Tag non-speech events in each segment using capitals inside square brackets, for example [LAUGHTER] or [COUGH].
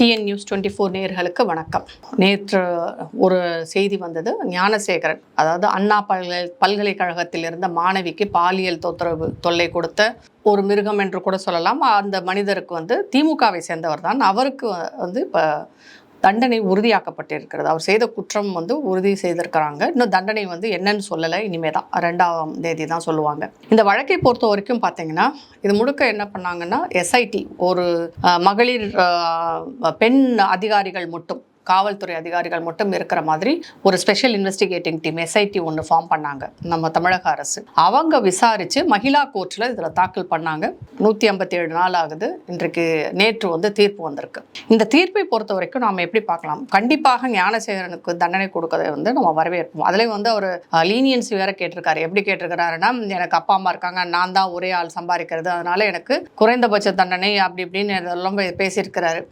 TN news twenty four நேயர்களுக்கு வணக்கம். நேற்று ஒரு செய்தி வந்தது. ஞானசேகரன் அதாவது அண்ணா பல்கலை பல்கலைக்கழகத்தில் இருந்த மாணவிக்கு பாலியல் தொத்தரவு தொல்லை கொடுத்த ஒரு மிருகம் என்று கூட சொல்லலாம். அந்த மனிதருக்கு வந்து திமுகவை சேர்ந்தவர் தான். அவருக்கு வந்து இப்போ தண்டனை உறுதியாக்கப்பட்டிருக்கிறது. அவர் செய்த குற்றம் வந்து உறுதி செய்திருக்கிறாங்க. இன்னும் தண்டனை வந்து என்னன்னு சொல்லலை. இனிமே தான் ரெண்டாம் தேதி தான் சொல்லுவாங்க. இந்த வழக்கை பொறுத்த வரைக்கும் பார்த்தீங்கன்னா இது முழுக்க என்ன பண்ணாங்கன்னா எஸ்ஐடி ஒரு மகளிர் பெண் அதிகாரிகள் மட்டும் காவல்துறை அதிகாரிகள் மட்டும் இருக்கிற மாதிரி ஒரு ஸ்பெஷல் இன்வெஸ்டிகேட்டிங் டீம் எஸ்ஐடி ஒன்று ஃபார்ம் பண்ணாங்க. நம்ம தமிழக அரசு. அவங்க விசாரித்து மகிழா கோர்ட்டில் இதில் தாக்கல் பண்ணாங்க. நூற்றி ஐம்பத்தி ஏழு நாள் ஆகுது. இன்றைக்கு நேற்று வந்து தீர்ப்பு வந்திருக்கு. இந்த தீர்ப்பை பொறுத்த வரைக்கும் நாம் எப்படி பார்க்கலாம்? கண்டிப்பாக ஞானசேகரனுக்கு தண்டனை கொடுக்கறதை வந்து நம்ம வரவேற்போம். அதுலேயும் வந்து அவர் லீனியன்ஸ் வேற கேட்டிருக்காரு. எப்படி கேட்டிருக்கிறாருன்னா எனக்கு அப்பா அம்மா இருக்காங்க நான் தான் ஒரே ஆள் சம்பாதிக்கிறது. அதனால எனக்கு குறைந்தபட்ச தண்டனை அப்படி இப்படின்னு இதெல்லாம் பேசியிருக்கிறாரு.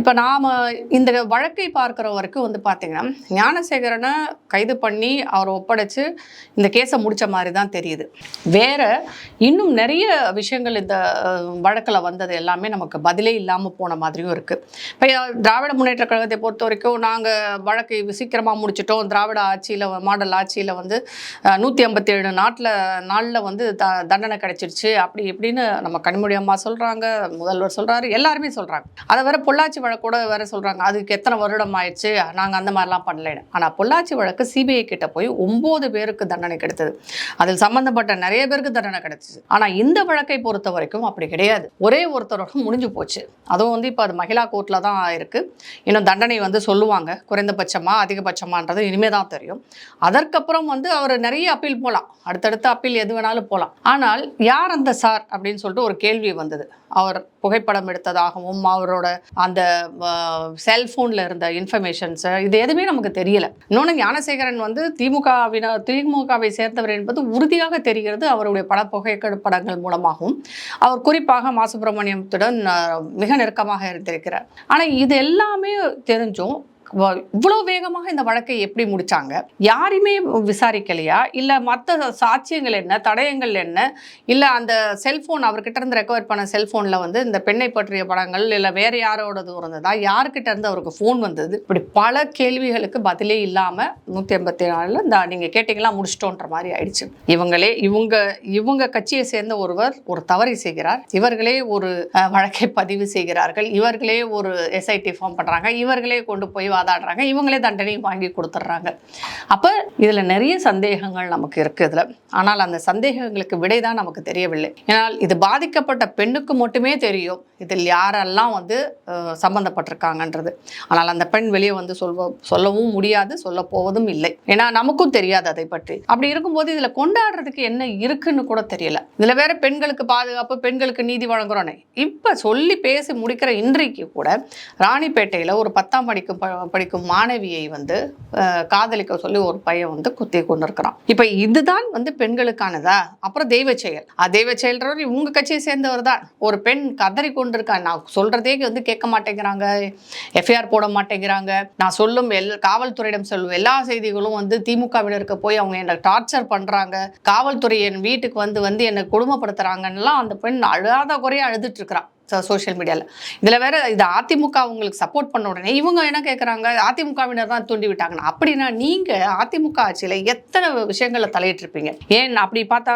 இப்போ நாம் இந்த வழக்கை பார்க்குற வரைக்கும் வந்து பார்த்தீங்கன்னா ஞானசேகரனை கைது பண்ணி அவரை ஒப்படைச்சு இந்த கேஸை முடிச்ச மாதிரி தான் தெரியுது. வேற இன்னும் நிறைய விஷயங்கள் இந்த வழக்கில் வந்தது எல்லாமே நமக்கு பதிலே இல்லாமல் போன மாதிரியும் இருக்குது இப்போ திராவிட முன்னேற்ற கழகத்தை பொறுத்த வரைக்கும் நாங்கள் வழக்கை சீக்கிரமாக முடிச்சிட்டோம். திராவிட ஆட்சியில் மாடல் ஆட்சியில் வந்து நூற்றி ஐம்பத்தி ஏழு நாட்டில் நாளில் வந்து த தண்டனை கிடைச்சிருச்சு. அப்படி இப்படின்னு நம்ம கனிமொழி அம்மா சொல்கிறாங்க முதல்வர் சொல்கிறாரு எல்லாருமே சொல்கிறாங்க அதை வேற பொள்ளாச்சி வழக்கோட வேற சொல்கிறாங்க அதுக்கு எத்தனை வருடம் ஆயிடுச்சு நாங்கள் அந்த மாதிரிலாம் பண்ணலைன்னு ஆனால் பொள்ளாச்சி வழக்கு சிபிஐ கிட்ட போய் ஒம்பது பேருக்கு தண்டனை கிடைத்தது. அதில் சம்பந்தப்பட்ட நிறைய பேருக்கு தண்டனை கிடைச்சிச்சு. ஆனால் இந்த வழக்கை பொறுத்த வரைக்கும் அப்படி கிடையாது. ஒரே ஒருத்தரோட முடிஞ்சு போச்சு. அதுவும் வந்து இப்போ அது மகிழா கோர்ட்டில் தான் இருக்குது இன்னும் தண்டனை வந்து சொல்லுவாங்க. குறைந்தபட்சமா அதிகபட்சமான்றது இனிமே தான் தெரியும். அதற்கப்புறம் வந்து அவர் நிறைய அப்பீல் போகலாம் அடுத்தடுத்த அப்பீல் எது வேணாலும் போகலாம் ஆனால் யார் அந்த சார் அப்படின்னு சொல்லிட்டு ஒரு கேள்வி வந்தது. அவர் புகைப்படம் எடுத்ததாகவும் அவரோட அந்த செல்ஃபோனில் இருந்த இன்ஃபர்மேஷன்ஸு இது எதுவுமே நமக்கு தெரியல. இன்னொன்று ஞானசேகரன் வந்து திமுகவினர் திமுகவை சேர்ந்தவர் என்பது உறுதியாக தெரிகிறது அவருடைய பல புகைப்படங்கள் மூலமாகவும். அவர் குறிப்பாக மா சுப்பிரமணியத்துடன் மிக நெருக்கமாக இருந்திருக்கிறார். ஆனால் இது எல்லாமே தெரிஞ்சும் இவ்வளோ வேகமாக இந்த வழக்கை எப்படி முடிச்சாங்க? யாரையுமே விசாரிக்கலையா? இல்லை மற்ற சாட்சியங்கள் என்ன? தடயங்கள் என்ன? இல்லை அந்த செல்ஃபோன் அவர்கிட்ட இருந்து ரெக்கவர் பண்ண செல்ஃபோனில் வந்து இந்த பெண்ணை பற்றிய படங்கள் இல்லை வேற யாரோடது இருந்ததா? யார்கிட்ட இருந்து அவருக்கு ஃபோன் வந்தது? இப்படி பல கேள்விகளுக்கு பதிலே இல்லாமல் நூற்றி ஐம்பத்தி நாலில் இந்த நீங்கள் கேட்டிங்களா முடிச்சிட்டோன்ற மாதிரி ஆயிடுச்சு. இவங்களே இவங்க இவங்க கட்சியை சேர்ந்த ஒருவர் ஒரு தவறை செய்கிறார். இவர்களே ஒரு வழக்கை பதிவு செய்கிறார்கள். இவர்களே ஒரு எஸ்ஐடி ஃபார்ம் பண்ணுறாங்க இவர்களே கொண்டு போய் வாதாடுறாங்க இவங்களே தண்டனையும் வாங்கி கொடுத்துட்றாங்க. அப்போ இதில் நிறைய சந்தேகங்கள் நமக்கு இருக்குது இதில். ஆனால் அந்த சந்தேகங்களுக்கு விடை தான் நமக்கு தெரியவில்லை. ஏன்னால் இது பாதிக்கப்பட்ட பெண்ணுக்கு மட்டுமே தெரியும். இதில் யாரெல்லாம் வந்து சம்மந்தப்பட்டிருக்காங்கன்றது ஆனால் அந்த பெண் வெளியே வந்து சொல்வ சொல்லவும் முடியாது சொல்ல போவதும் இல்லை. ஏன்னா நமக்கும் தெரியாது அதை பற்றி. அப்படி இருக்கும்போது இதில் கொண்டாடுறதுக்கு என்ன இருக்குன்னு கூட தெரியல. இதில் வேற பெண்களுக்கு பாதுகாப்பு பெண்களுக்கு நீதி வழங்குறோன்னே. இப்போ சொல்லி பேசி முடிக்கிற இன்றைக்கு கூட ராணிப்பேட்டையில் ஒரு பத்தாம் படிக்கும் ப- படிக்கும் மாணவியை வந்து காதலிக்க சொல்லி ஒரு பையன் வந்து குத்தி கொண்டு இருக்கிறான் இப்போ இதுதான் வந்து பெண்களுக்கானதா? அப்புறம் தெய்வ செயல். ஆ, தெய்வ செயல்றவர் இவங்க கட்சியை சேர்ந்தவர் தான். ஒரு பெண் கதறி கொண்டிருக்கா. நான் சொல்றதே வந்து கேட்க மாட்டேங்கிறாங்க. எஃப்ஐஆர் போட மாட்டேங்கிறாங்க. நான் சொல்லும் எல் காவல்துறையிடம் சொல்லும் எல்லா செய்திகளும் வந்து திமுகவினருக்கு போய் அவங்க என்னை டார்ச்சர் பண்றாங்க. காவல்துறை என் வீட்டுக்கு வந்து வந்து என்னை கொடுமைப்படுத்துறாங்கன்னுலாம் அந்த பெண் அழாத குறைய அழுதுட்டு இருக்கிறான் சோஷியல் மீடியாவில் இதில் வேற இது அதிமுக அவங்களுக்கு சப்போர்ட் பண்ண உடனே இவங்க என்ன கேட்குறாங்க அதிமுகவினர் தான் தூண்டி விட்டாங்கன்னா. அப்படின்னா நீங்கள் அதிமுக ஆட்சியில் எத்தனை விஷயங்களை தலையிட்டிருப்பீங்க? ஏன் அப்படி பார்த்தா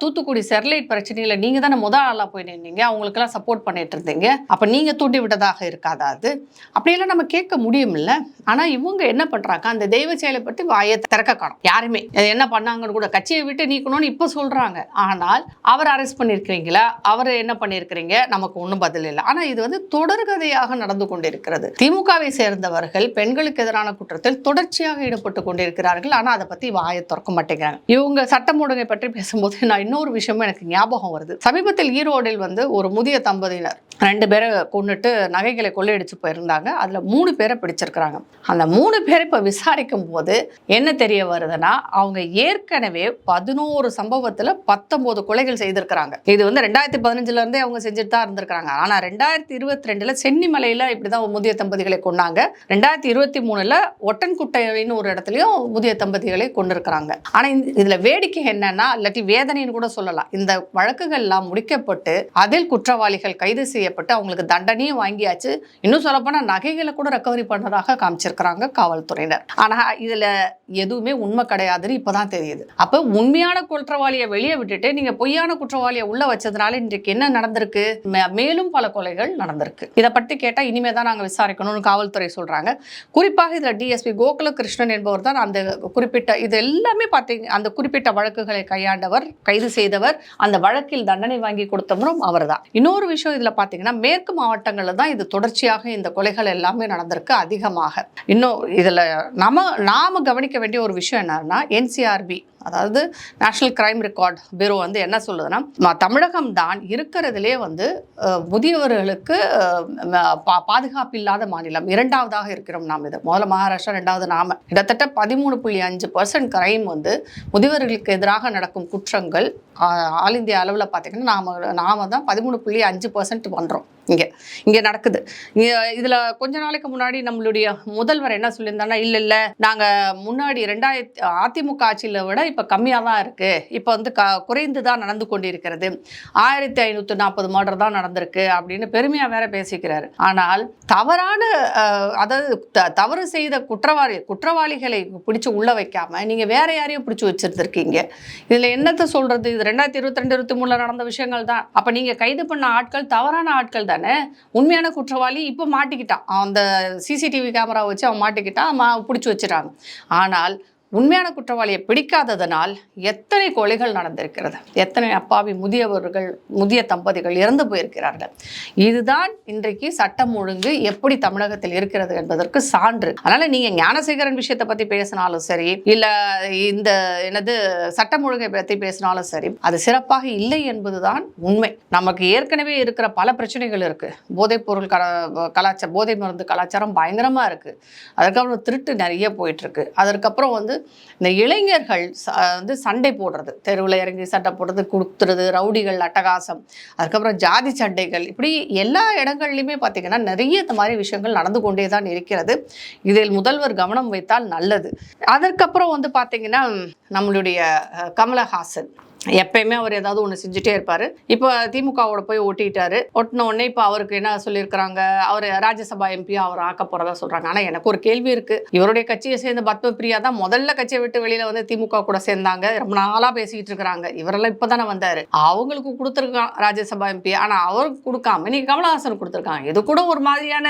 தூத்துக்குடி ஸ்டெர்லைட் பிரச்சனையில் நீங்கள் தானே முதல் ஆளாக போய் நின்னீங்க. அவங்களுக்கெல்லாம் சப்போர்ட் பண்ணிட்டு இருந்தீங்க. அப்போ நீங்கள் தூண்டி விட்டதாக இருக்காதா அது? அப்படியெல்லாம் நம்ம கேட்க முடியுமில்ல ஆனால் இவங்க என்ன பண்ணுறாங்க அந்த தெய்வ செயலை பற்றி வாயை திறக்க காணும். யாருமே. என்ன பண்ணாங்கன்னு கூட கட்சியை விட்டு நீக்கணும்னு இப்போ சொல்கிறாங்க ஆனால் அவர் அரெஸ்ட் பண்ணியிருக்கிறீங்களா? அவர் என்ன பண்ணியிருக்கிறீங்க? நமக்கு ஒன்றும் பதில் இல்லை. ஆனால் இது வந்து தொடர்கதையாக நடந்து கொண்டிருக்கிறது. திமுகவை சேர்ந்தவர்கள் பெண்களுக்கு எதிரான குற்றத்தில் தொடர்ச்சியாக ஈடுபட்டு கொண்டிருக்கிறார்கள். ஆனால் அதை பற்றி வாயை திறக்க மாட்டேங்கிறாங்க. இவங்க சட்டம் ஒழுங்கை பற்றி பேசும்போது [LAUGHS] நான் இன்னொரு விஷயமும் எனக்கு ஞாபகம் வருது. சமீபத்தில் ஈரோடில் வந்து ஒரு முதிய தம்பதியினர் ரெண்டு பேரை கொண்டுட்டு நகைகளை கொள்ளையடிச்சு போயிருந்தாங்க. அதில் மூணு பேரை பிடிச்சிருக்கிறாங்க. அந்த மூணு பேரை இப்போ விசாரிக்கும் போது என்ன தெரிய வருதுன்னா அவங்க ஏற்கனவே பதினோரு சம்பவத்தில் பத்தொம்போது கொலைகள் செய்திருக்கிறாங்க. இது வந்து ரெண்டாயிரத்தி பதினஞ்சுலேருந்தே அவங்க செஞ்சுட்டு தான் இருந்தாங்க வந்திருக்கிறாங்க. ஆனால் ரெண்டாயிரத்தி இருபத்தி ரெண்டுல இப்படி தான் முதிய தம்பதிகளை கொண்டாங்க. ரெண்டாயிரத்தி இருபத்தி மூணுல ஒட்டன்குட்டைன்னு ஒரு இடத்துலையும் முதிய தம்பதிகளை கொண்டிருக்கிறாங்க. ஆனால் இந்த- வேடிக்கை என்னன்னா இல்லாட்டி வேதனைன்னு கூட சொல்லலாம். இந்த வழக்குகள் எல்லாம் முடிக்கப்பட்டு அதில் குற்றவாளிகள் கைது செய்யப்பட்டு அவங்களுக்கு தண்டனையும் வாங்கியாச்சு. இன்னும் சொல்லப்போனால் நகைகளை கூட ரெக்கவரி பண்ணுறதாக காமிச்சிருக்கிறாங்க காவல்துறையினர். ஆனால் இதில் எதுவுமே உண்மை கிடையாதுன்னு இப்போதான் தெரியுது. அப்போ உண்மையான குற்றவாளியை வெளியே விட்டுட்டு நீங்கள் பொய்யான குற்றவாளியை உள்ள வச்சதுனால இன்றைக்கு என்ன நடந்திருக்கு? மே- மேலும் பல கொலைகள் நடந்திருக்கு. இதை பற்றி கேட்டால் இனிமே தான் நாங்கள் விசாரிக்கணும்னு காவல்துறை சொல்கிறாங்க குறிப்பாக இதில் டிஎஸ்பி கோகுல கிருஷ்ணன் என்பவர் தான் அந்த குறிப்பிட்ட இது எல்லாமே பார்த்தீங்க அந்த குறிப்பிட்ட வழக்குகளை கையாண்டவர் கைது செய்தவர் அந்த வழக்கில் தண்டனை வாங்கி கொடுத்தவரும் அவர்தான். இன்னொரு விஷயம் இதில் பார்த்தீங்கன்னா மேற்கு மாவட்டங்களில் தான் இது தொடர்ச்சியாக இந்த கொலைகள் எல்லாமே நடந்திருக்கு அதிகமாக. இன்னும் இதில் நம்ம நாம் கவனிக்க வேண்டிய ஒரு விஷயம் என்னன்னா என்சிஆர்பி. அதாவது நேஷனல் கிரைம் ரெக்கார்ட் பியூரோ வந்து என்ன சொல்லுதுன்னா தமிழகம் தான் இருக்கிறதுலே வந்து முதியவர்களுக்கு பா- பாதுகாப்பு இல்லாத மாநிலம். இரண்டாவதாக இருக்கிறோம் நாம் இது. முதல்ல மகாராஷ்டிரா ரெண்டாவது நாம. கிட்டத்தட்ட பதிமூணு புள்ளி அஞ்சு பர்சன்ட் கிரைம் வந்து முதியவர்களுக்கு எதிராக நடக்கும் குற்றங்கள் ஆல் இந்தியா அளவில் பார்த்திங்கன்னா நாம நாம தான் பதிமூணு புள்ளி அஞ்சு பர்சன்ட் பண்ணுறோம் இங்கே இங்கே நடக்குது. இங்க- இதுல கொஞ்ச நாளைக்கு முன்னாடி நம்மளுடைய முதல்வர் என்ன சொல்லியிருந்தாங்கன்னா இல்ல இல்ல நாங்க முன்னாடி ரெண்டாயிரத்தி அதிமுக ஆட்சியில விட இப்ப கம்மியா தான் இருக்கு. இப்ப வந்து க குறைந்து தான் நடந்து கொண்டிருக்கிறது. ஆயிரத்தி ஐநூத்தி நாற்பது மர்டர் தான் நடந்திருக்கு அப்படின்னு பெருமையாக வேற பேசிக்கிறாரு. ஆனால் தவறான அதாவது த- தவறு செய்த குற்றவாளி குற்றவாளிகளை பிடிச்சு உள்ள வைக்காம நீங்க வேற யாரையும் பிடிச்சி வச்சுருந்துருக்கீங்க. இதுல என்னத்த சொல்றது? இது ரெண்டாயிரத்தி இருபத்தி ரெண்டு இருபத்தி மூணில் நடந்த விஷயங்கள் தான். அப்ப நீங்க கைது பண்ண ஆட்கள் தவறான ஆட்கள் தான். உண்மையான குற்றவாளி இப்போ மாட்டிக்கிட்டான். அந்த சிசிடிவி கேமரா வச்சு அவன் மாட்டிக்கிட்டான். மா பிடிச்சி வச்சிட்டாங்க. ஆனால் உண்மையான குற்றவாளியை பிடிக்காததனால் எத்தனை கொலைகள் நடந்திருக்கிறது. எத்தனை அப்பாவி முதியவர்கள் முதிய தம்பதிகள் இறந்து போயிருக்கிறார்கள். இதுதான் இன்றைக்கு சட்டம் ஒழுங்கு எப்படி தமிழகத்தில் இருக்கிறது என்பதற்கு சான்று. அதனால நீங்க ஞானசேகரன் விஷயத்தை பத்தி பேசினாலும் சரி இல்ல இந்த எனது சட்டம் ஒழுங்கை பத்தி பேசினாலும் சரி அது சிறப்பாக இல்லை என்பதுதான் உண்மை. நமக்கு ஏற்கனவே இருக்கிற பல பிரச்சனைகள் இருக்கு. போதைப் பொருள் கலா கலாச்சாரம் போதை மருந்து கலாச்சாரம் பயங்கரமா இருக்கு. அதுக்கப்புறம் திருட்டு நிறைய போயிட்டு இருக்கு. அதற்கப்புறம் வந்து இந்த இளைஞர்கள் ச- வந்து சண்டை போடுறது. தெருவில் இறங்கி சண்டை போடுறது கொடுத்துறது ரவுடிகள் அட்டகாசம். அதுக்கப்புறம் ஜாதி சண்டைகள். இப்படி எல்லா இடங்கள்லையுமே பார்த்தீங்கன்னா நிறைய இந்த மாதிரி விஷயங்கள் நடந்து கொண்டே தான் இருக்கிறது. இதில் முதல்வர் கவனம் வைத்தால் நல்லது. அதற்கப்புறம் வந்து பார்த்தீங்கன்னா நம்மளுடைய கமலஹாசன். எப்பயுமே அவர் ஏதாவது ஒன்று செஞ்சுட்டே இருப்பார். இப்போ திமுகவோட போய் ஒட்டிட்டாரு ஒட்டின உடனே இப்போ அவருக்கு என்ன சொல்லியிருக்கிறாங்க? அவர் ராஜ்யசபா எம்பி அவர் ஆக்க போகிறதா சொல்கிறாங்க ஆனால் எனக்கு ஒரு கேள்வி இருக்குது இவருடைய கட்சியை சேர்ந்த பத்மபிரியா தான் முதல்ல கட்சியை விட்டு வெளியில் வந்து திமுக கூட சேர்ந்தாங்க. ரொம்ப நாளாக பேசிக்கிட்டு இருக்கிறாங்க. இவரெல்லாம் இப்போ தானே வந்தார். அவங்களுக்கு கொடுத்துருக்கான் ராஜ்யசபா எம்பி ஆனால் அவருக்கு கொடுக்காம நீ கமலஹாசன் கொடுத்துருக்காங்க. இது கூட ஒரு மாதிரியான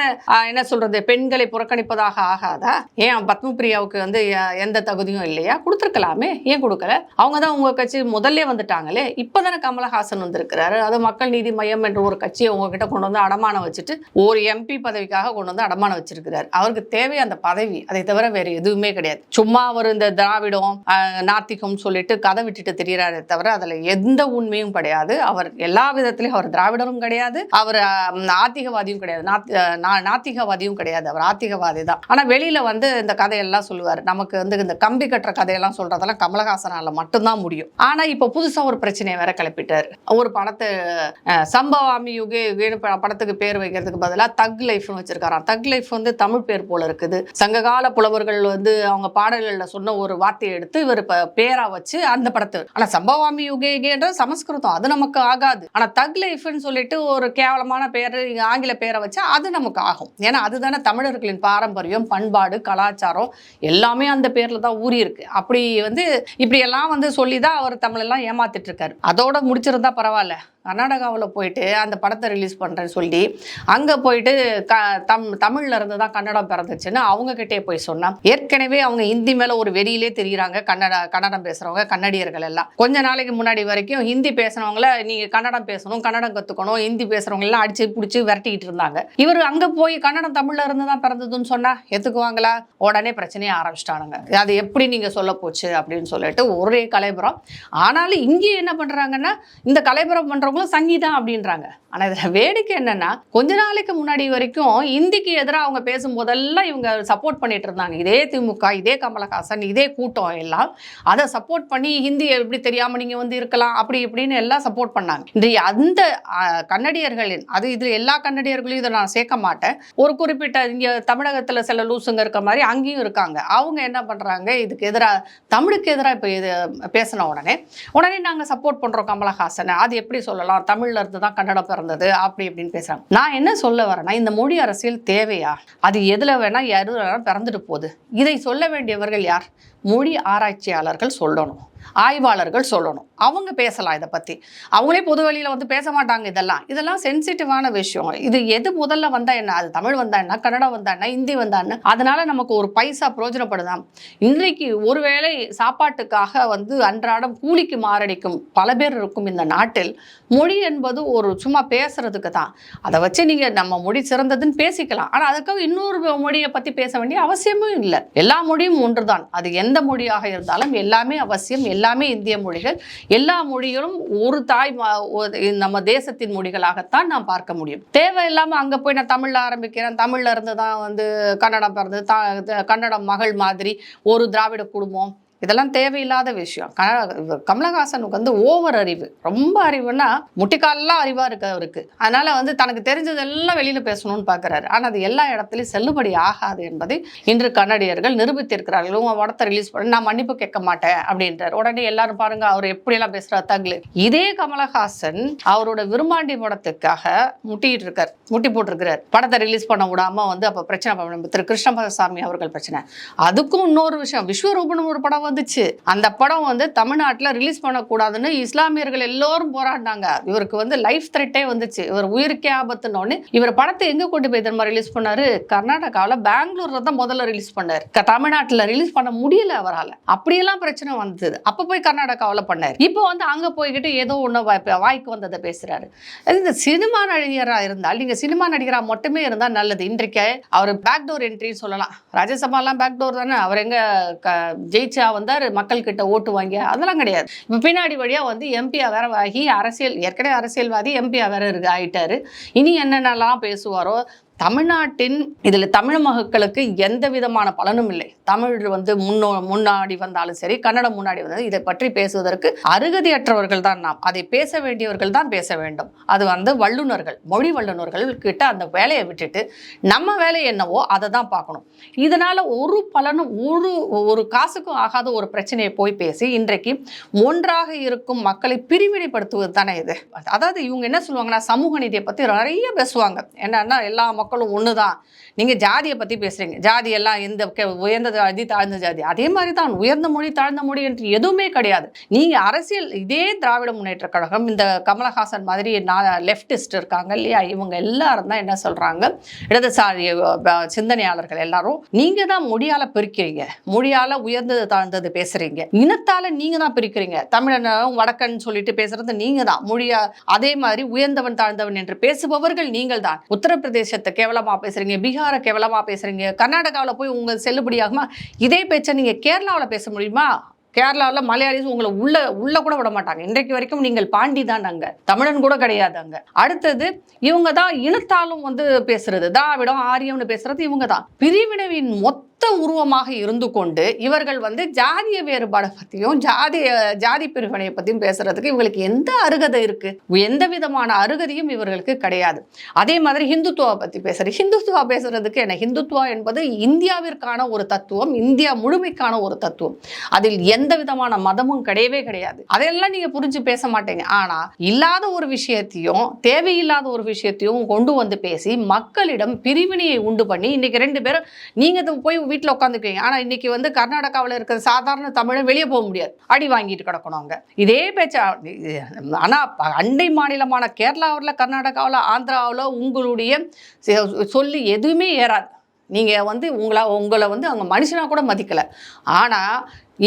என்ன சொல்கிறது பெண்களை புறக்கணிப்பதாக ஆகாதா? ஏன் பத்மபிரியாவுக்கு வந்து எந்த தகுதியும் இல்லையா? கொடுத்துருக்கலாமே. ஏன் கொடுக்கல? அவங்க தான் உங்கள் கட்சி முதல்ல வந்துட்டாங்களே இப்பதானே கமலஹாசன் வந்திருக்கிறாரு. அது மக்கள் நீதி மையம் என்ற ஒரு கட்சியை உங்ககிட்ட கொண்டு வந்து அடமானம் வச்சுட்டு ஒரு எம்பி பதவிக்காக கொண்டு வந்து அடமானம் வச்சிருக்கிறார். அவருக்கு தேவை அந்த பதவி. அதை தவிர வேற எதுவுமே கிடையாது. சும்மா அவர் இந்த திராவிடம் நாத்திகம் சொல்லிட்டு கதை விட்டுட்டு தெரிகிறாரே தவிர அதுல எந்த உண்மையும் கிடையாது. அவர் எல்லா விதத்திலையும் அவர் திராவிடரும் கிடையாது. அவர் ஆத்திகவாதியும் கிடையாது. நாத்திகவாதியும் கிடையாது. அவர் ஆத்திகவாதி தான். ஆனா வெளியில வந்து இந்த கதையெல்லாம் சொல்லுவார். நமக்கு வந்து இந்த கம்பி கட்டுற கதையெல்லாம் சொல்றதெல்லாம் கமலஹாசனால மட்டும்தான் முடியும். ஆனா இப்போ புதுசாக ஒரு பிரச்சனையை வேற கிளப்பிட்டார். ஒரு படத்தை சம்பவாமி யுகே யுகேன்னு ப- படத்துக்கு பேர் வைக்கிறதுக்கு பதிலாக தக் லைஃப்னு வச்சிருக்காராம் தக் லைஃப் வந்து தமிழ் பேர் போல இருக்குது. சங்ககால புலவர்கள் வந்து அவங்க பாடல்களில் சொன்ன ஒரு வார்த்தையை எடுத்து இவர் இப்ப பேரா வச்சு அந்த படத்தை ஆனால் சம்பவாமி யுகே யுகேன்றது சமஸ்கிருதம். அது நமக்கு ஆகாது. ஆனால் தக் லைஃப்னு சொல்லிட்டு ஒரு கேவலமான பேர் ஆங்கில பேரை வச்சா அது நமக்கு ஆகும். ஏன்னா அதுதானே தமிழர்களின் பாரம்பரியம் பண்பாடு கலாச்சாரம் எல்லாமே அந்த பேரில் தான் ஊறி இருக்கு அப்படி வந்து இப்படியெல்லாம் வந்து சொல்லி தான் அவர் தமிழெல்லாம் ஏமாத்திட்டு இருக்காரு. அதோட முடிச்சிருந்தா பரவாயில்ல. கர்நாடகாவில் போயிட்டு அந்த படத்தை ரிலீஸ் பண்ணுறேன்னு சொல்லி அங்கே போயிட்டு க தம் தமிழ்ல இருந்து தான் கன்னடம் பிறந்துச்சுன்னு அவங்கக்கிட்டே போய் சொன்னான். ஏற்கனவே அவங்க ஹிந்தி மேலே ஒரு வெறியிலே தெரிகிறாங்க கன்னட கன்னடம் பேசுகிறவங்க கன்னடியர்கள் எல்லாம். கொஞ்ச நாளைக்கு முன்னாடி வரைக்கும் ஹிந்தி பேசுகிறவங்கள நீங்கள் கன்னடம் பேசணும் கன்னடம் கற்றுக்கணும் ஹிந்தி பேசுகிறவங்க எல்லாம் அடிச்சு பிடிச்சி விரட்டிக்கிட்டு இருந்தாங்க. இவர் அங்கே போய் கன்னடம் தமிழில் இருந்து தான் பிறந்ததுன்னு சொன்னால் எத்துக்குவாங்களா உடனே பிரச்சனையை ஆரம்பிச்சிட்டானுங்க. அது எப்படி நீங்கள் சொல்ல போச்சு அப்படின்னு சொல்லிட்டு ஒரே கலைபுரம். ஆனாலும் இங்கே என்ன பண்ணுறாங்கன்னா இந்த கலைபுரம் பண்ணுற பண்ணுறவங்களும் சங்கீதம் அப்படின்றாங்க. ஆனால் இதில் வேடிக்கை என்னென்னா கொஞ்ச நாளைக்கு முன்னாடி வரைக்கும் இந்திக்கு எதிராக அவங்க பேசும்போதெல்லாம் இவங்க சப்போர்ட் பண்ணிட்டு இருந்தாங்க. இதே திமுக இதே கமலஹாசன் இதே கூட்டம் எல்லாம் அதை சப்போர்ட் பண்ணி ஹிந்தி எப்படி தெரியாமல் நீங்கள் வந்து இருக்கலாம் அப்படி இப்படின்னு எல்லாம் சப்போர்ட் பண்ணாங்க. இன்றைய அந்த கன்னடியர்களின் அது இதில் எல்லா கன்னடியர்களையும் இதை நான் சேர்க்க மாட்டேன். ஒரு குறிப்பிட்ட இங்கே தமிழகத்தில் சில லூசுங்க இருக்க மாதிரி அங்கேயும் இருக்காங்க. அவங்க என்ன பண்ணுறாங்க இதுக்கு எதிராக தமிழுக்கு எதிராக இப்போ இது பேசின உடனே உடனே நாங்கள் சப்போர்ட் பண்ணுறோம் கமலஹாசனை. அது எப்படி சொல்லலாம். தமிழ்ல இருந்து தான் கன்னடம் பிறந்தது அப்படி இப்படின்னு பேசுறாங்க. நான் என்ன சொல்ல வரேன்னா இந்த மொழி அரசியல் தேவையா? அது எதுல வேணா யாரும் பிறந்துட்டு போகுது. இதை சொல்ல வேண்டியவர்கள் யார்? மொழி ஆராய்ச்சியாளர்கள் சொல்லணும் ஆய்வாளர்கள் சொல்லணும். அவங்க பேசலாம் இதை பற்றி அவங்களே பொதுவழியில் வந்து பேச மாட்டாங்க இதெல்லாம். இதெல்லாம் சென்சிட்டிவான விஷயம் இது எது முதல்ல வந்தால் என்ன? அது தமிழ் வந்தா என்ன? கன்னடம் வந்தா என்ன? ஹிந்தி வந்தா என்ன? அதனால் நமக்கு ஒரு பைசா பிரயோஜனப்படுதாம். இன்றைக்கு ஒருவேளை சாப்பாட்டுக்காக வந்து அன்றாடம் கூலிக்கு மாரடிக்கும் பல பேர் இருக்கும் இந்த நாட்டில் மொழி என்பது ஒரு சும்மா பேசுறதுக்கு தான். அதை வச்சு நீங்கள் நம்ம மொழி சிறந்ததுன்னு பேசிக்கலாம். ஆனால் அதுக்காக இன்னொரு மொழியை பற்றி பேச வேண்டிய அவசியமும் இல்லை. எல்லா மொழியும் ஒன்று தான் அது எந்த எந்த மொழியாக இருந்தாலும் எல்லாமே அவசியம் எல்லாமே இந்திய மொழிகள். எல்லா மொழிகளும் ஒரு தாய் ம- ஒரு நம்ம தேசத்தின் மொழிகளாகத்தான் நாம் பார்க்க முடியும். தேவையில்லாமல் அங்கே போய் நான் தமிழில் ஆரம்பிக்கிறேன். தமிழ்ல இருந்து தான் வந்து கன்னடம் பிறந்து கன்னடம் மகள் மாதிரி ஒரு திராவிட குடும்பம். இதெல்லாம் தேவையில்லாத விஷயம். கமலஹாசனுக்கு வந்து ஓவர் அறிவு. ரொம்ப அறிவுன்னா முட்டிக்காலெல்லாம் அறிவாக இருக்கு அவருக்கு. அதனால வந்து தனக்கு தெரிஞ்சதெல்லாம் வெளியில் பேசணும்னு பார்க்குறாரு ஆனால் அது எல்லா இடத்துலையும் செல்லுபடி ஆகாது என்பதை இன்று கன்னடியர்கள் நிரூபித்திருக்கிறார்கள். உங்க படத்தை ரிலீஸ் பண்ணி நான் மன்னிப்பு கேட்க மாட்டேன் அப்படின்றார். உடனே எல்லாரும் பாருங்க அவர் எப்படியெல்லாம் பேசுகிறார் தகுலு இதே கமலஹாசன் அவரோட விரும்மாண்டி படத்துக்காக முட்டிட்டு இருக்கார் முட்டி போட்டிருக்கிறார். படத்தை ரிலீஸ் பண்ண விடாமல் வந்து அப்போ பிரச்சனை திரு கிருஷ்ணபசாமி அவர்கள் பிரச்சனை. அதுக்கும் இன்னொரு விஷயம் விஸ்வரூபன் ஒரு படம் வந்துச்சு. அந்த படம் வந்து தமிழ்நாட்டில் ரிலீஸ் பண்ணக்கூடாதுன்னு இஸ்லாமியர்கள் எல்லோரும் போராடினாங்க. இவருக்கு வந்து லைஃப் த்ரெட்டே வந்துச்சு. இவர் உயிருக்கே ஆபத்துன்னு இவர் படத்தை எங்க கொண்டு போய் தெரியுமா ரிலீஸ் பண்ணாரு? கர்நாடகாவில் பெங்களூர்ல தான் முதல்ல ரிலீஸ் பண்ணார். தமிழ்நாட்டில் ரிலீஸ் பண்ண முடியல அவரால். அப்படியெல்லாம் பிரச்சனை வந்தது. அப்போ போய் கர்நாடகாவில் பண்ணார். இப்போ வந்து அங்கே போய்கிட்டு ஏதோ ஒன்று வாய்- வாய்க்கு வந்ததை பேசுகிறாரு இந்த சினிமா நடிகராக இருந்தால் நீங்கள் சினிமா நடிகராக மட்டுமே இருந்தால் நல்லது. இன்றைக்கு அவர் பேக்டோர் என்ட்ரின்னு சொல்லலாம். ராஜ்யசபாலாம் பேக்டோர் தானே. அவர் எங்கே க- ஜெயிச்சா வந்தார் மக்கள் கிட்ட ஓட்டு வாங்கி அதெல்லாம் கிடையாது. இப்போ பின்னாடி வழியா வந்து எம்பியா வேற ஆகி அரசியல் ஏற்கனவே அரசியல்வாதி எம்பியா வேற இருக்கு ஆயிட்டாரு. இனி என்னென்னலாம் பேசுவாரோ தமிழ்நாட்டின் இதில் தமிழ் மக்களுக்கு எந்த விதமான பலனும் இல்லை. தமிழ் வந்து முன்னோ முன்னாடி வந்தாலும் சரி கன்னடம் முன்னாடி வந்தாலும் இதை பற்றி பேசுவதற்கு அருகதியற்றவர்கள் தான் நாம். அதை பேச வேண்டியவர்கள் தான் பேச வேண்டும். அது வந்து வல்லுநர்கள் மொழி வல்லுநர்கள் கிட்ட அந்த வேலையை விட்டுட்டு நம்ம வேலை என்னவோ அதை தான் பார்க்கணும். இதனால் ஒரு பலனும் ஒரு ஒரு காசுக்கும் ஆகாத ஒரு பிரச்சனையை போய் பேசி இன்றைக்கு ஒன்றாக இருக்கும் மக்களை பிரிவினைப்படுத்துவது தானே இது. அதாவது இவங்க என்ன சொல்லுவாங்கன்னா சமூக நீதியை பற்றி நிறைய பேசுவாங்க. என்னன்னா எல்லா மக்களும் மக்களும் ஒன்று தான் நீங்கள் ஜாதியை பற்றி பேசுகிறீங்க ஜாதி எல்லாம் எந்த கே- உயர்ந்த ஜாதி தாழ்ந்த ஜாதி. அதே மாதிரி தான் உயர்ந்த மொழி தாழ்ந்த மொழி என்று எதுவுமே கிடையாது. நீங்கள் அரசியல் இதே திராவிட முன்னேற்ற கழகம் இந்த கமலஹாசன் மாதிரி நான் லெஃப்டிஸ்ட் இருக்காங்க இல்லையா? இவங்க எல்லாரும் தான் என்ன சொல்கிறாங்க இடதுசாரி சிந்தனையாளர்கள் எல்லாரும் நீங்கள் தான் மொழியால் பிரிக்கிறீங்க. மொழியால் உயர்ந்தது தாழ்ந்தது பேசுகிறீங்க இனத்தால் நீங்கள் தான் பிரிக்கிறீங்க. தமிழனும் வடக்கன் சொல்லிட்டு பேசுறது நீங்கள் தான். மொழியா அதே மாதிரி உயர்ந்தவன் தாழ்ந்தவன் என்று பேசுபவர்கள் நீங்கள் தான் உத்தரப்பிரதேசத்தை கேவலமாக பேசுறீங்க பீகாரை கேவலமாக பேசுகிறீங்க கர்நாடகாவில் போய் உங்கள் செல்லுபடியாகுமா? இதே பேச்சை நீங்கள் கேரளாவில் பேச முடியுமா? கேரளாவில் மலையாளிஸ் உங்களை உள்ள உள்ள கூட விட மாட்டாங்க. இன்றைக்கு வரைக்கும் நீங்கள் பாண்டி தான் அங்க. தமிழன் கூட கிடையாது அங்க. அடுத்தது இவங்க தான் இனத்தாலும் வந்து பேசுறது. திராவிடம் ஆரியம்னு பேசுறது இவங்க தான். பிரிவினவின் மொத்த உருவமாக இருந்து கொண்டு இவர்கள் வந்து ஜாதிய வேறுபாடை பற்றியும் ஜாதி ஜாதி பிரிவினையை பற்றியும் பேசுறதுக்கு இவங்களுக்கு எந்த அருகதை இருக்கு? எந்த விதமான அருகதையும் இவர்களுக்கு கிடையாது. அதே மாதிரி ஹிந்துத்துவா பற்றி பேசுறது ஹிந்துத்துவா பேசுறதுக்கு என்ன? ஹிந்துத்துவா என்பது இந்தியாவிற்கான ஒரு தத்துவம் இந்தியா முழுமைக்கான ஒரு தத்துவம். அதில் எந்த விதமான மதமும் கிடையவே கிடையாது. அதையெல்லாம் நீங்க புரிஞ்சு பேச மாட்டீங்க. ஆனா இல்லாத ஒரு விஷயத்தையும் தேவையில்லாத ஒரு விஷயத்தையும் கொண்டு வந்து பேசி மக்களிடம் பிரிவினையை உண்டு பண்ணி இன்னைக்கு ரெண்டு பேரும் நீங்க போய் வீட்டில் உட்காந்துக்குவீங்க. ஆனால் இன்றைக்கி வந்து கர்நாடகாவில் இருக்கிற சாதாரண தமிழும் வெளியே போக முடியாது. அடி வாங்கிட்டு கிடக்கணும் அங்கே. இதே பேச்சா ஆனால் அண்டை மாநிலமான கேரளாவில் கர்நாடகாவில் ஆந்திராவில் உங்களுடைய சொல்லி எதுவுமே ஏறாது. நீங்கள் வந்து உங்களை உங்களை வந்து அவங்க மனுஷனாக கூட மதிக்கலை. ஆனால்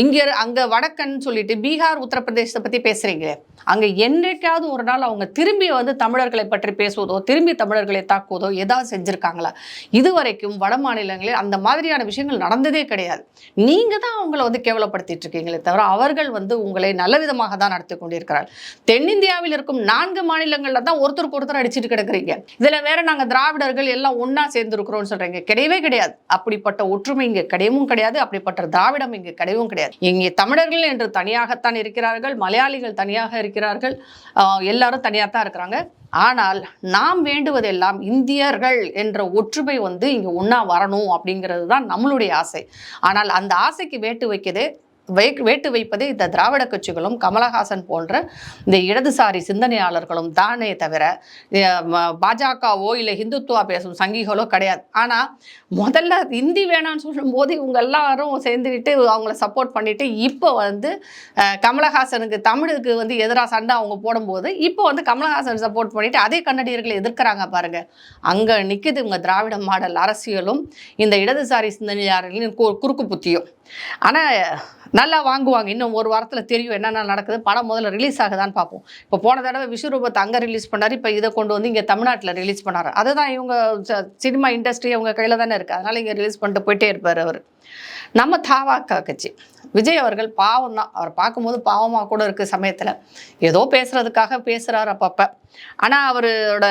இங்கே அங்க வடக்கன் சொல்லிட்டு பீகார் உத்தரப்பிரதேசத்தை பத்தி பேசுறீங்களே. அங்க என்றைக்காவது ஒரு நாள் அவங்க திரும்பி வந்து தமிழர்களை பற்றி பேசுவதோ திரும்பி தமிழர்களை தாக்குவதோ ஏதாவது செஞ்சிருக்காங்களா? இதுவரைக்கும் வட மாநிலங்களில் அந்த மாதிரியான விஷயங்கள் நடந்ததே கிடையாது. நீங்கள் தான் அவங்கள வந்து கேவலப்படுத்திட்டு இருக்கீங்களே தவிர அவர்கள் வந்து உங்களை நல்ல விதமாக தான் நடத்தி கொண்டிருக்கிறார் தென்னிந்தியாவில் இருக்கும் நான்கு மாநிலங்களில் தான் ஒருத்தருக்கு ஒருத்தர் அடிச்சுட்டு கிடக்குறீங்க. இதுல வேற நாங்க திராவிடர்கள் எல்லாம் ஒன்றா சேர்ந்துருக்கிறோம்னு சொல்றீங்க. கிடையவே கிடையாது. அப்படிப்பட்ட ஒற்றுமை இங்க கிடையவும் கிடையாது. அப்படிப்பட்ட திராவிடம் இங்கே கிடையவும் கிடையாது. இங்கே தமிழர்கள் என்று தனியாகத்தான் இருக்கிறார்கள் மலையாளிகள் தனியாக இருக்கிறார்கள் எல்லாரும் தனியாக தான் இருக்கிறாங்க. ஆனால் நாம் வேண்டுவதெல்லாம் இந்தியர்கள் என்ற ஒற்றுமை வந்து இங்க ஒன்றா வரணும் அப்படிங்கிறது தான் நம்மளுடைய ஆசை. ஆனால் அந்த ஆசைக்கு வேட்டு வைக்கதே வை வேட்டு வைப்பதே இந்த திராவிட கட்சிகளும் கமலஹாசன் போன்ற இந்த இடதுசாரி சிந்தனையாளர்களும் தானே தவிர பாஜகவோ இல்லை ஹிந்துத்துவா பேசும் சங்கிகளோ கிடையாது. ஆனால் முதல்ல ஹிந்தி வேணாம்னு சொல்லும்போது இவங்க எல்லாரும் சேர்ந்துக்கிட்டு அவங்கள சப்போர்ட் பண்ணிட்டு இப்போ வந்து கமலஹாசனுக்கு தமிழுக்கு வந்து எதிராக சண்டை அவங்க போடும்போது இப்போ வந்து கமலஹாசன் சப்போர்ட் பண்ணிட்டு அதே கன்னடியர்களை எதிர்க்கிறாங்க பாருங்க. அங்கே நிற்குது இவங்க திராவிட மாடல் அரசியலும் இந்த இடதுசாரி சிந்தனையாளர்களின் கு- குறுக்கு புத்தியும். ஆனால் நல்லா வாங்குவாங்க. இன்னும் ஒரு வாரத்தில் தெரியும் என்னென்ன நடக்குது. படம் முதல்ல ரிலீஸ் ஆகுதான்னு பார்ப்போம். இப்போ போன தடவை விஸ்வரூபத்தை அங்கே ரிலீஸ் பண்ணார். இப்போ இதை கொண்டு வந்து இங்கே தமிழ்நாட்டில் ரிலீஸ் பண்ணார். அதுதான் இவங்க ச- சினிமா இண்டஸ்ட்ரி அவங்க கையில் தானே இருக்குது அதனால் இங்கே ரிலீஸ் பண்ணிட்டு போயிட்டே இருப்பார் அவர். நம்ம தாவாக்கா கட்சி. விஜய் அவர்கள் பாவம் தான் அவர் பார்க்கும்போது பாவமாக கூட இருக்குது சமயத்தில். ஏதோ பேசுகிறதுக்காக பேசுகிறார் அப்பப்போ. ஆனால் அவரோட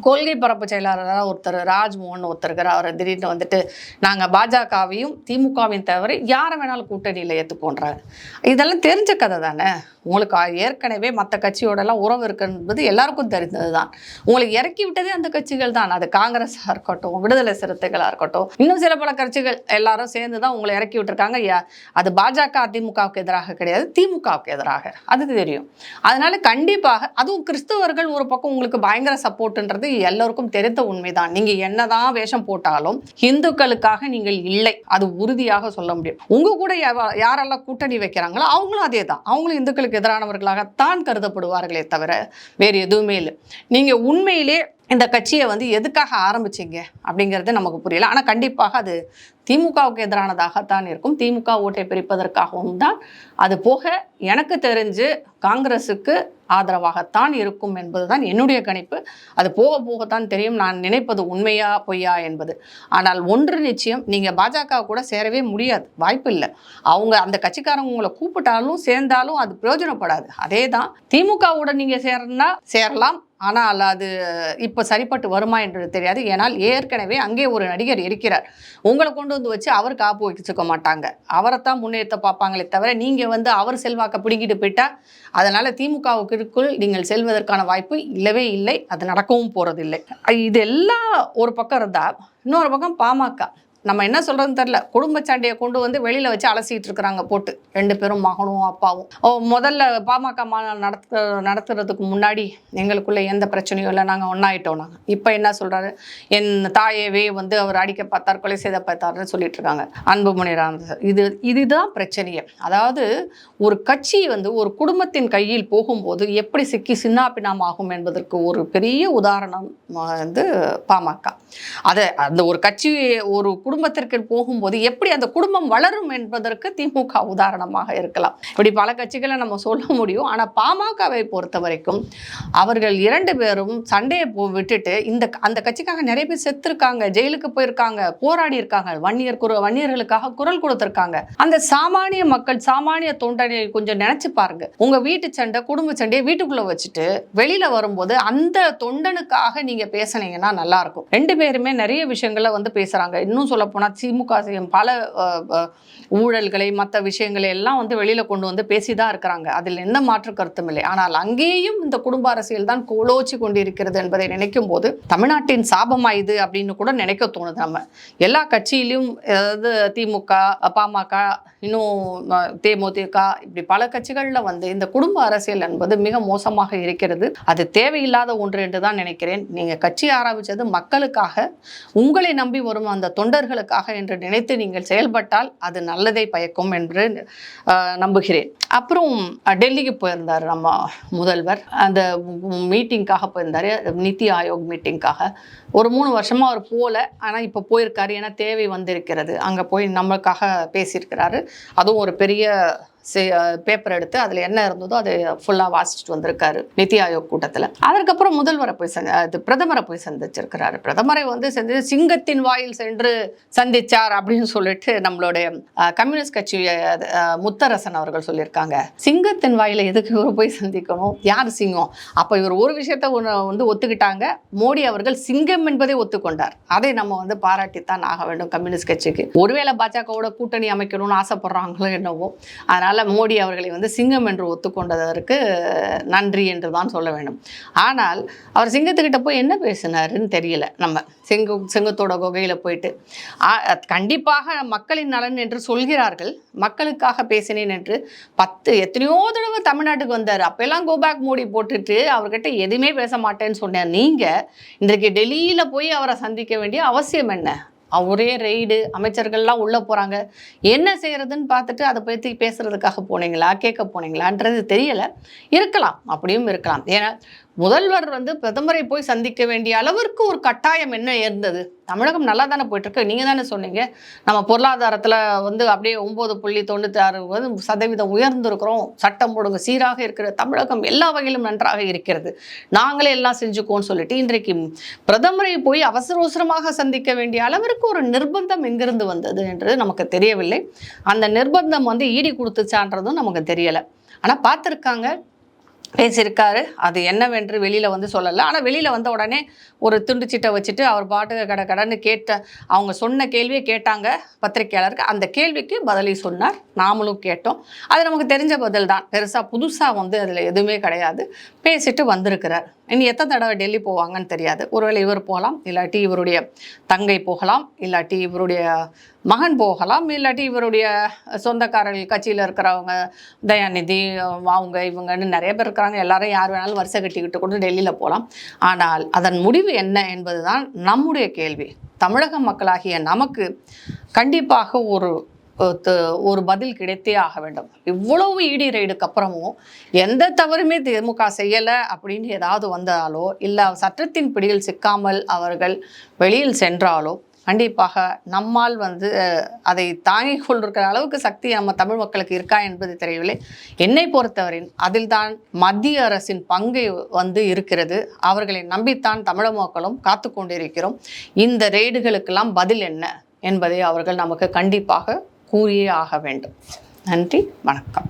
கொள்கை பரப்பு செயலாளராக ஒருத்தர் ராஜ்மோகன் ஒருத்தர் இருக்கிறார் அவர் திடீர்னு வந்துட்டு நாங்கள் பாஜகவையும் திமுகவையும் தவிர யாரை வேணாலும் கூட்டணியில் ஏற்றுக்கோன்றாரு இதெல்லாம் தெரிஞ்ச கதை தானே? உங்களுக்கு ஏற்கனவே மற்ற கட்சியோடலாம் உறவு இருக்குன்றது எல்லாருக்கும் தெரிந்தது தான் உங்களுக்கு இறக்கி விட்டதே அந்த கட்சிகள் தான். அது காங்கிரஸாக இருக்கட்டும் விடுதலை சிறுத்தைகளாக இருக்கட்டும் இன்னும் சில பல கட்சிகள் எல்லாரும் சேர்ந்து தான் உங்களை இறக்கி விட்டுருக்காங்க. யா- அது பாஜக அதிமுகவுக்கு எதிராக கிடையாது. திமுகவுக்கு எதிராக. அதுக்கு தெரியும். அதனால கண்டிப்பாக அதுவும் கிறிஸ்தவர்கள் ஒரு பக்கம் உங்களுக்கு பயங்கர சப்போர்ட்ன்றது எல்லோருக்கும் தெரிந்த உண்மைதான். நீங்க என்னதான் வேஷம் போட்டாலும் இந்துக்களுக்காக நீங்கள் இல்லை. அது உறுதியாக சொல்ல முடியும். உங்க கூட யாரெல்லாம் கூட்டணி வைக்கிறாங்களோ அவங்களும் அதே தான் அவங்களும் இந்துக்களுக்கு எதிரானவர்களாகத்தான் கருதப்படுவார்களே தவிர வேறு எதுவுமே இல்லை. நீங்க உண்மையிலே இந்த கட்சியை வந்து எதுக்காக ஆரம்பிச்சீங்க அப்படிங்கிறது நமக்கு புரியல. ஆனால் கண்டிப்பாக அது திமுகவுக்கு எதிரானதாகத்தான் இருக்கும். திமுக ஓட்டை பிரிப்பதற்காகவும் தான் அது போக எனக்கு தெரிஞ்சு காங்கிரஸுக்கு ஆதரவாகத்தான் இருக்கும் என்பது தான் என்னுடைய கணிப்பு. அது போக போகத்தான் தெரியும். நான் நினைப்பது உண்மையா பொய்யா என்பது. ஆனால் ஒன்று நிச்சயம் நீங்கள் பாஜக கூட சேரவே முடியாது. வாய்ப்பு இல்லை. அவங்க அந்த கட்சிக்காரங்க உங்களை கூப்பிட்டாலும் சேர்ந்தாலும் அது பிரயோஜனப்படாது. அதே தான் திமுகவோட நீங்கள் சேரணும்னா சேரலாம். ஆனால் அது இப்போ சரிப்பட்டு வருமா என்று தெரியாது. ஏனால் ஏற்கனவே அங்கே ஒரு நடிகர் இருக்கிறார். உங்களை கொண்டு வந்து வச்சு அவர் காப்பு வச்சுக்க மாட்டாங்க. அவரைத்தான் முன்னேற்ற பார்ப்பாங்களே தவிர நீங்கள் வந்து அவர் செல்வாக்கை பிடிங்கிட்டு போயிட்டா அதனால் திமுகவுக்குள் நீங்கள் செல்வதற்கான வாய்ப்பு இல்லவே இல்லை. அது நடக்கவும் போகிறதில்லை இது எல்லாம் ஒரு பக்கம் இருந்தால் இன்னொரு பக்கம் பாமக. நம்ம என்ன சொல்கிறதுன்னு தெரில குடும்ப சண்டையை கொண்டு வந்து வெளியில் வச்சு அலசிட்டு இருக்கிறாங்க போட்டு. ரெண்டு பேரும் மகனும் அப்பாவும். ஓ முதல்ல பாமக மாநாடு நடத்து நடத்துறதுக்கு முன்னாடி எங்களுக்குள்ளே எந்த பிரச்சனையும் இல்லை. நாங்கள் ஒன்றாயிட்டோம் நாங்கள் இப்போ என்ன சொல்கிறாரு என் தாயவே வந்து அவர் அடிக்க பார்த்தார் கொலை செய்த பார்த்தாருன்னு சொல்லிட்டு இருக்காங்க. அன்புமணி ராமதாஸ் இது இதுதான் பிரச்சனையே. அதாவது ஒரு கட்சி வந்து ஒரு குடும்பத்தின் கையில் போகும்போது எப்படி சிக்கி சின்னாபின்னாமாகும் என்பதற்கு ஒரு பெரிய உதாரணம் வந்து பாமக. அதை அந்த ஒரு கட்சி ஒரு குடும்ப குடும்பத்திற்கு போகும்போது எப்படி அந்த குடும்பம் வளரும் என்பதற்கு திமுக உதாரணமாக இருக்கலாம். இப்படி பல கட்சிகளை நம்ம சொல்ல முடியும். ஆனால் பாமகவை பொறுத்த வரைக்கும் அவர்கள் இரண்டு பேரும் சண்டையை போ விட்டுட்டு இந்த அந்த கட்சிக்காக நிறைய பேர் செத்துருக்காங்க ஜெயிலுக்கு போயிருக்காங்க போராடி இருக்காங்க. வன்னியர் குர வன்னியர்களுக்காக குரல் கொடுத்துருக்காங்க. அந்த சாமானிய மக்கள் சாமானிய தொண்டனை கொஞ்சம் நினைச்சு பாருங்க. உங்க வீட்டு சண்டை குடும்ப சண்டையை வீட்டுக்குள்ள வச்சுட்டு வெளியில வரும்போது அந்த தொண்டனுக்காக நீங்க பேசுனீங்கன்னா நல்லா இருக்கும். ரெண்டு பேருமே நிறைய விஷயங்களை வந்து பேசுறாங்க. இன்னும் சொல்ல போனா திமுக செய்யும் பல ஊழல்களை மற்ற விஷயங்களை எல்லாம் வந்து வெளியில் கொண்டு வந்து பேசி தான் இருக்கிறாங்க. அதில் எந்த மாற்று கருத்தும் இல்லை. ஆனால் அங்கேயும் இந்த குடும்ப அரசியல் தான் கோலோச்சி கொண்டிருக்கிறது என்பதை நினைக்கும் போது தமிழ்நாட்டின் சாபமா இது அப்படின்னு கூட நினைக்க தோணுது நம்ம. எல்லா கட்சியிலும் அதாவது திமுக பாமக இன்னும் தேமுதிக இப்படி பல கட்சிகளில் வந்து இந்த குடும்ப அரசியல் என்பது மிக மோசமாக இருக்கிறது. அது தேவையில்லாத ஒன்று என்று தான் நினைக்கிறேன். நீங்கள் கட்சி ஆரம்பித்தது மக்களுக்காக. உங்களை நம்பி வரும் அந்த தொண்டர்கள் தமிழர்களுக்காக என்று நினைத்து நீங்கள் செயல்பட்டால் அது நல்லதை பயக்கும் என்று நம்புகிறேன். அப்புறம் டெல்லிக்கு போயிருந்தார் நம்ம முதல்வர். அந்த மீட்டிங்காக போயிருந்தார் நித்தி ஆயோக் மீட்டிங்காக. ஒரு மூணு வருஷமாக அவர் போகல ஆனால் இப்போ போயிருக்காரு ஏன்னா தேவை வந்திருக்கிறது. அங்கே போய் நம்மளுக்காக பேசியிருக்கிறாரு. அதுவும் ஒரு பெரிய பேப்பர் எடுத்து அதில் என்ன இருந்ததோ அதை ஃபுல்லாக வாசிச்சுட்டு வந்திருக்காரு நித்தி ஆயோக் கூட்டத்தில். அதற்கப்புறம் முதல்வரை போய் சந்தி அது பிரதமரை போய் சந்திச்சிருக்கிறாரு. பிரதமரை வந்து சந்தி சிங்கத்தின் வாயில் சென்று சந்திச்சார் அப்படின்னு சொல்லிட்டு நம்மளுடைய கம்யூனிஸ்ட் கட்சி முத்தரசன் அவர்கள் சொல்லியிருக்காங்க. சிங்கத்தின் வாயில எதுக்கு இவர் போய் சந்திக்கணும்? யார் சிங்கம்? அப்போ இவர் ஒரு விஷயத்த ஒன்று வந்து ஒத்துக்கிட்டாங்க. மோடி அவர்கள் சிங்கம் என்பதை ஒத்துக்கொண்டார். அதை நம்ம வந்து பாராட்டித்தான் ஆக வேண்டும் கம்யூனிஸ்ட் கட்சிக்கு. ஒருவேளை பாஜகவோட கூட்டணி அமைக்கணும்னு ஆசைப்படுறாங்களோ என்னவோ. அதனால் மோடி அவர்களை வந்து சிங்கம் என்று ஒத்துக்கொண்டதற்கு நன்றி என்று தான் சொல்ல வேண்டும். ஆனால் அவர் சிங்கத்துக்கிட்ட போய் என்ன பேசினாருன்னு தெரியல. நம்ம சிங்க சிங்கத்தோட குகையில் போயிட்டு கண்டிப்பாக மக்களின் நலன் என்று சொல்கிறார்கள். மக்களுக்காக பேசினேன் என்று பத்து எத்தனையோ தடவை தமிழ்நாட்டுக்கு வந்தார். அப்போல்லாம் கோபேக் மோடி போட்டுட்டு அவர்கிட்ட எதுவுமே பேச மாட்டேன்னு சொன்னார் நீங்கள் இன்றைக்கு டெல்லியில் போய் அவரை சந்திக்க வேண்டிய அவசியம் என்ன? ஒரே ரெய்டு அமைச்சர்கள்லாம் உள்ளே போகிறாங்க என்ன செய்கிறதுன்னு பார்த்துட்டு அதை பற்றி பேசுகிறதுக்காக போனீங்களா கேட்க போனீங்களான்றது தெரியலை. இருக்கலாம் அப்படியும் இருக்கலாம். ஏன்னா முதல்வர் வந்து பிரதமரை போய் சந்திக்க வேண்டிய அளவிற்கு ஒரு கட்டாயம் என்ன இருந்தது? தமிழகம் நல்லா தானே போயிட்டுருக்கு. நீங்கள் தானே சொன்னீங்க. நம்ம பொருளாதாரத்தில் வந்து அப்படியே ஒம்பது புள்ளி தொண்ணூற்றி ஆறு வந்து சதவீதம் உயர்ந்திருக்கிறோம். சட்டம் ஒழுங்கு சீராக இருக்கிற தமிழகம் எல்லா வகையிலும் நன்றாக இருக்கிறது. நாங்களே எல்லாம் செஞ்சுக்கோன்னு சொல்லிட்டு இன்றைக்கு பிரதமரை போய் அவசர அவசரமாக சந்திக்க வேண்டிய அளவிற்கு ஒரு நிர்பந்தம் எங்கிருந்து வந்தது என்று நமக்கு தெரியவில்லை. அந்த நிர்பந்தம் வந்து ஈடி கொடுத்துச்சான்றதும் நமக்கு தெரியலை. ஆனால் பார்த்துருக்காங்க. பேசியிருக்காரு. அது என்னவென்று வெளியில் வந்து சொல்லலை. ஆனால் வெளியில் வந்த உடனே ஒரு துண்டுச்சீட்டை வச்சுட்டு அவர் பாட்டு கடை கடன்னு கேட்ட அவங்க சொன்ன கேள்வியை கேட்டாங்க பத்திரிக்கையாளருக்கு. அந்த கேள்விக்கு பதிலை சொன்னார். நாமளும் கேட்டோம். அது நமக்கு தெரிஞ்ச பதில் தான் பெருசாக புதுசாக வந்து அதில் எதுவுமே கிடையாது. பேசிட்டு வந்திருக்கிறார். இனி எத்தனை தடவை டெல்லி போவாங்கன்னு தெரியாது. ஒருவேளை இவர் போகலாம் இல்லாட்டி இவருடைய தங்கை போகலாம் இல்லாட்டி இவருடைய மகன் போகலாம் இல்லாட்டி இவருடைய சொந்தக்காரர்கள் கட்சியில் இருக்கிறவங்க தயாநிதி அவங்க இவங்கன்னு நிறைய பேர் இருக்கிறாங்க. எல்லாரும் யார் வேணாலும் வரிசை கட்டிக்கிட்டு கொண்டு டெல்லியில் போகலாம். ஆனால் அதன் முடிவு என்ன என்பதுதான் நம்முடைய கேள்வி. தமிழக மக்களாகிய நமக்கு கண்டிப்பாக ஒரு ஒரு பதில் கிடைத்தே ஆக வேண்டும். இவ்வளவு இடி ரைடுக்கு அப்புறமும் எந்த தவறுமே திமுக செய்யலை அப்படின்னு ஏதாவது வந்தாலோ இல்லை சட்டத்தின் பிடியில் சிக்காமல் அவர்கள் வெளியில் சென்றாலோ கண்டிப்பாக நம்மால் வந்து அதை தாங்கிக் கொண்டிருக்கிற அளவுக்கு சக்தி நம்ம தமிழ் மக்களுக்கு இருக்கா என்பது தெரியவில்லை. என்னை பொறுத்தவரையில் அதில்தான் மத்திய அரசின் பங்கு வந்து இருக்கிறது. அவர்களை நம்பித்தான் தமிழக மக்களும் காத்து கொண்டிருக்கிறோம். இந்த ரெய்டுகளுக்கெல்லாம் பதில் என்ன என்பதை அவர்கள் நமக்கு கண்டிப்பாக கூறியே ஆக வேண்டும். நன்றி வணக்கம்.